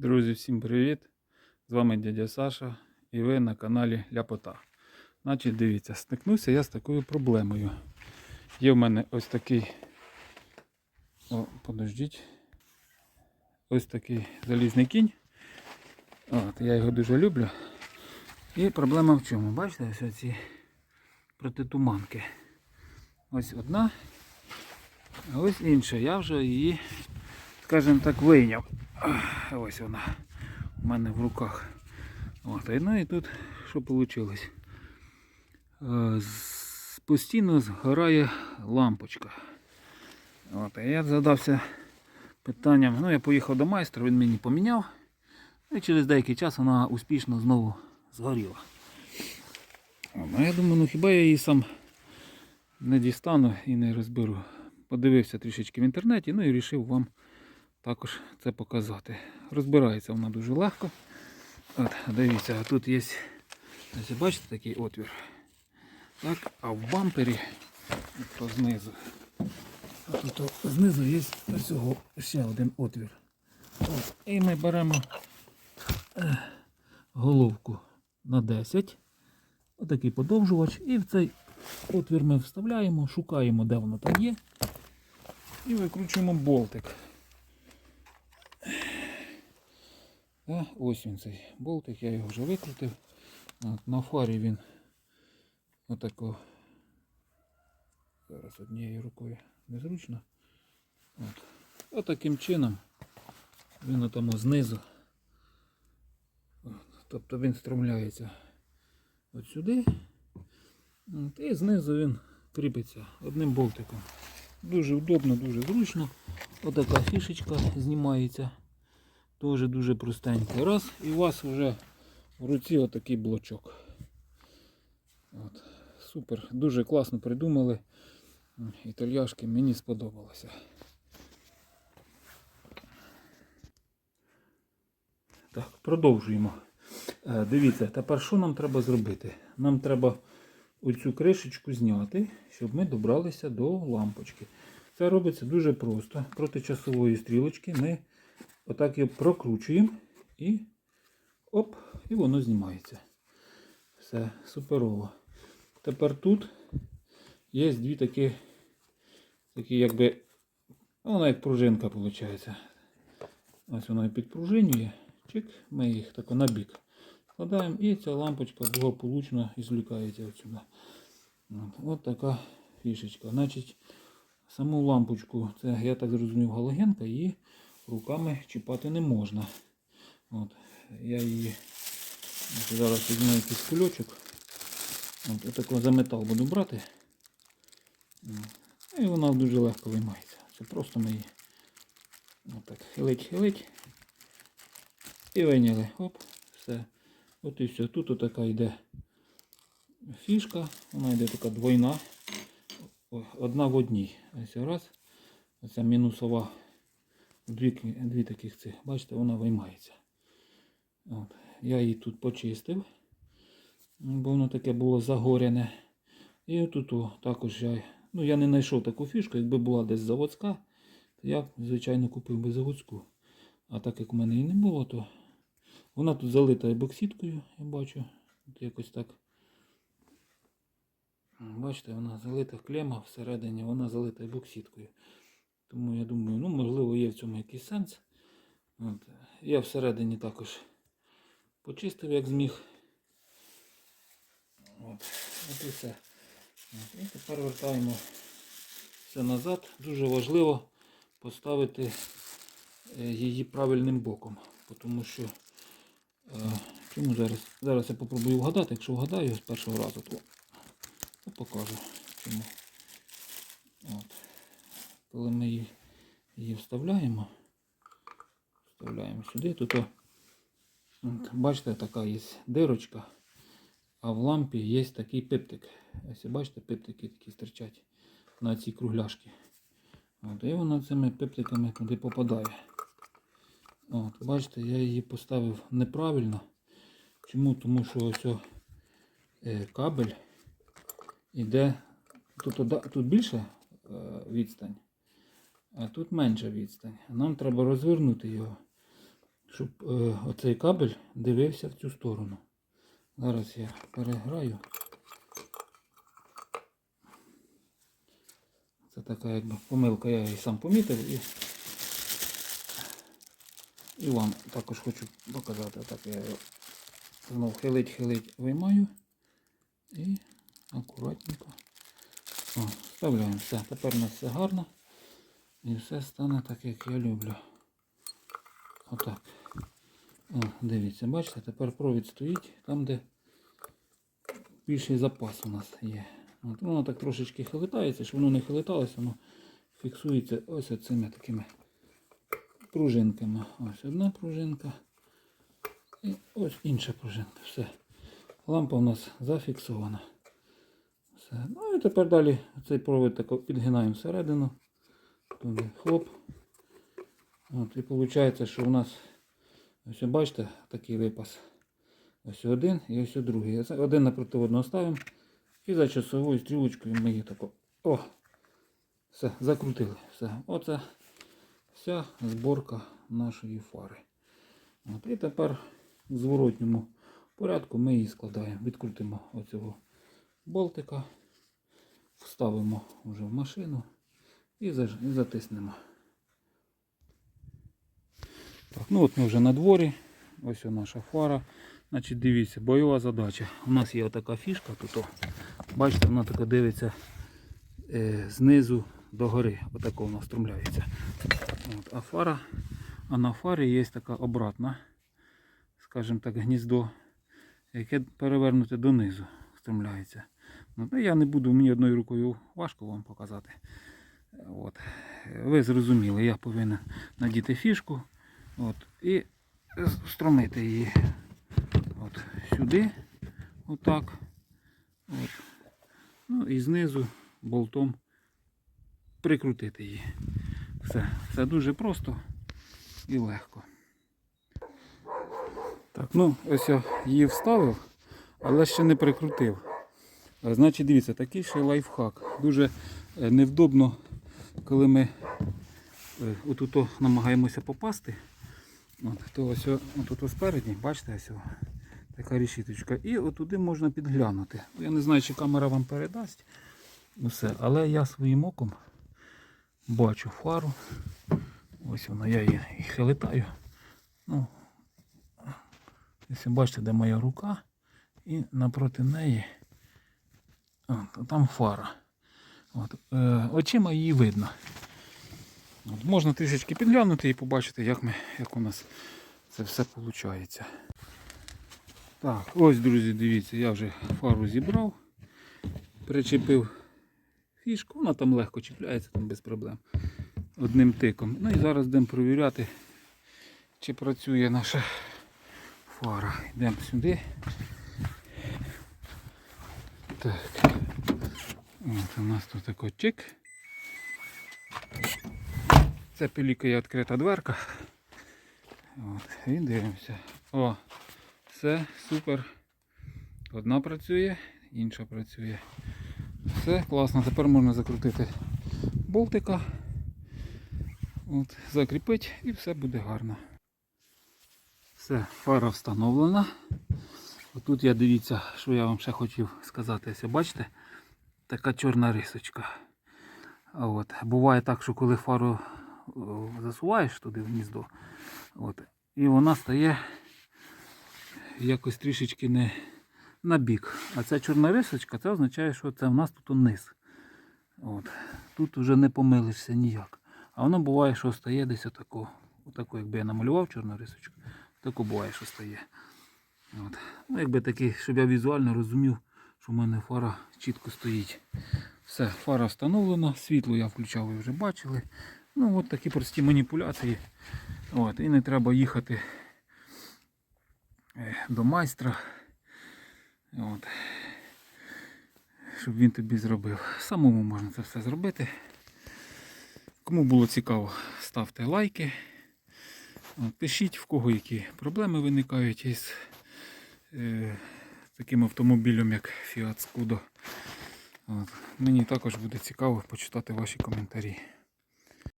Друзі, всім привіт! З вами дядя Саша і ви на каналі Ляпота. Значить, дивіться, стикнувся я з такою проблемою. Є в мене ось такий. О, подождіть. Ось такий залізний кінь. От, я його дуже люблю. І проблема в чому? Бачите, ось ці протитуманки. Ось одна, а ось інша. Я вже її, скажімо так, вийняв. Ось вона у мене в руках. От, ну і тут що вийшло? Постійно згорає лампочка. От, я задався питанням. Ну, я поїхав до майстра, він мені поміняв. І через деякий час вона успішно знову згоріла. Ну, я думаю, ну хіба я її сам не дістану і не розберу. Подивився трішечки в інтернеті, ну і вирішив вам також це показати. Розбирається вона дуже легко. От, дивіться, тут є, ось бачите такий отвір. Так, а в бампері то знизу. Тут знизу є ось цього ще один отвір. От, і ми беремо е, головку на 10. Отакий подовжувач. І в цей отвір ми вставляємо, шукаємо, де воно там є. І викручуємо болтик. А, ось він цей болтик, я його вже викрутив. От, на фарі він отако. Зараз однією рукою незручно. От. Отаким чином він отому знизу. От. Тобто він стромляється от сюди. От, і знизу він кріпиться одним болтиком. Дуже удобно, дуже зручно. Отака фішечка знімається. Теж дуже простенько. Раз, і у вас вже в руці отакий блочок. От. Супер, дуже класно придумали. Італьяшки мені сподобалося. Так, продовжуємо. Е, Дивіться, тепер що нам треба зробити? Нам треба оцю кришечку зняти, щоб ми добралися до лампочки. Це робиться дуже просто. Проти часової стрілочки ми отак його прокручуємо і оп, і воно знімається. Все, суперово. Тепер тут є дві такі, такі якби, ну, вона як пружинка виходить. Ось вона підпружинює. Чик, ми їх тако на бік складаємо і ця лампочка благополучно ізвлікається отсюди. От, от така фішечка. Значить, саму лампочку, це я так зрозумів, галогенка, її руками чіпати не можна. От, я її зараз візьму якийсь кульочок. От, отако за метал буду брати. І вона дуже легко виймається. Це просто ми її отак хилить-хилить. І вийняли. Оп, все. От і все. Тут отака йде фішка, вона йде така двойна. Одна в одній. Ось раз. Оця мінусова. Дві, дві таких цих. Бачите, вона виймається. От. Я її тут почистив, бо воно таке було загоряне. І отут також я. Ну, я не знайшов таку фішку, якби була десь заводська, то я, звичайно, купив би заводську. А так як у мене її не було, то вона тут залита ебоксидкою, я бачу. От якось так. Бачите, вона залита клема всередині, вона залита ебоксидкою. Тому я думаю, ну можливо є в цьому якийсь сенс. От. Я всередині також почистив, як зміг. От, От і все. От. І тепер вертаємо все назад. Дуже важливо поставити е, її правильним боком. Тому що е, чому зараз? Зараз я попробую вгадати, якщо вгадаю з першого разу, то, то покажу чому. От. Коли ми її, її вставляємо, вставляємо сюди, тут о, от, бачите, така є дирочка, а в лампі є такий пиптик. Ось бачите, пиптики такі стирчать на цій кругляшки. От, і вона цими пиптиками туди попадає. От, бачите, я її поставив неправильно. Чому? Тому що ось е, кабель іде. Тут, тут більше е, відстань, а тут менша відстань. Нам треба розвернути його, щоб е, оцей кабель дивився в цю сторону. Зараз я переграю. Це така якби помилка, я її сам помітив і, і вам також хочу показати. Так я його знов хилить-хилить виймаю і акуратненько. О, вставляємо все. Тепер у нас все гарно. І все стане так, як я люблю. Отак. О, дивіться, бачите, тепер провід стоїть там, де більший запас у нас є. От, воно так трошечки хилитається, щоб воно не хилиталося, воно фіксується ось цими такими пружинками. Ось одна пружинка. І ось інша пружинка. Все. Лампа у нас зафіксована. Все. Ну і тепер далі цей провід так підгинаємо всередину. Туди хлоп. От, і виходить, що у нас, ось бачите, такий випас. Ось один і ось другий. Один напроти одного ставимо. І за часовою стрілочкою ми її тако. О! Все, закрутили. Все. Оце вся зборка нашої фари. От, і тепер в зворотньому порядку ми її складаємо. Відкрутимо оцього болтика, вставимо вже в машину і затиснемо. Так, ну от ми вже на дворі. Ось о наша фара. Значить, дивіться, бойова задача. У нас є така фішка тут. О. Бачите, вона така дивиться е, знизу до гори. Отако вона струмляється. От, а фара, а на фарі є така обратна, скажімо так, гніздо, яке перевернуте донизу струмляється. Ну, я не буду, мені одною рукою важко вам показати. От. Ви зрозуміли, я повинен надіти фішку от, і струмити її от, сюди, отак. От. Ну і знизу болтом прикрутити її. Все, все дуже просто і легко. Так, ну ось я її вставив, але ще не прикрутив. Значить, дивіться, такий ще лайфхак. Дуже е, невдобно, коли ми е, отут намагаємося попасти. От, то ось отут спереді, бачите, ось така решіточка. І отуди можна підглянути. Ну, Я не знаю, чи камера вам передасть усе, але я своїм оком бачу фару. Ось вона, я її хилитаю. Ну, якщо бачите, де моя рука, і напроти неї от, там фара. От, е, очима її видно. От, можна трішечки підглянути і побачити, як, ми, як у нас це все виходить. Так, ось, друзі, дивіться, я вже фару зібрав, причепив фішку, вона там легко чіпляється, там без проблем. Одним тиком. Ну і зараз будемо перевіряти, чи працює наша фара. Йдемо сюди. Так. От у нас тут такий чик. Це пілікає відкрита дверка. От, і дивимося. О, все, супер. Одна працює, інша працює. Все, класно. Тепер можна закрутити болтика. От, закріпити і все буде гарно. Все, фара встановлена. Отут я дивіться, що я вам ще хотів сказати. Ось, бачите, така чорна рисочка. От. Буває так, що коли фару засуваєш туди в гніздо, от, і вона стає якось трішечки не на бік. А ця чорна рисочка, це означає, що це в нас тут низ. От. Тут вже не помилишся ніяк. А воно буває, що стає десь отако. Отако, якби я намалював чорну рисочку, тако буває, що стає. От. Ну, якби такий, щоб я візуально розумів, що в мене фара чітко стоїть. Все, фара встановлена, світло я включав, ви вже бачили. Ну, от такі прості маніпуляції. От, і не треба їхати е, до майстра. От. Щоб він тобі зробив. Самому можна це все зробити. Кому було цікаво, ставте лайки. Пишіть, в кого які проблеми виникають із е, таким автомобілем, як Fiat Scudo. От. Мені також буде цікаво почитати ваші коментарі.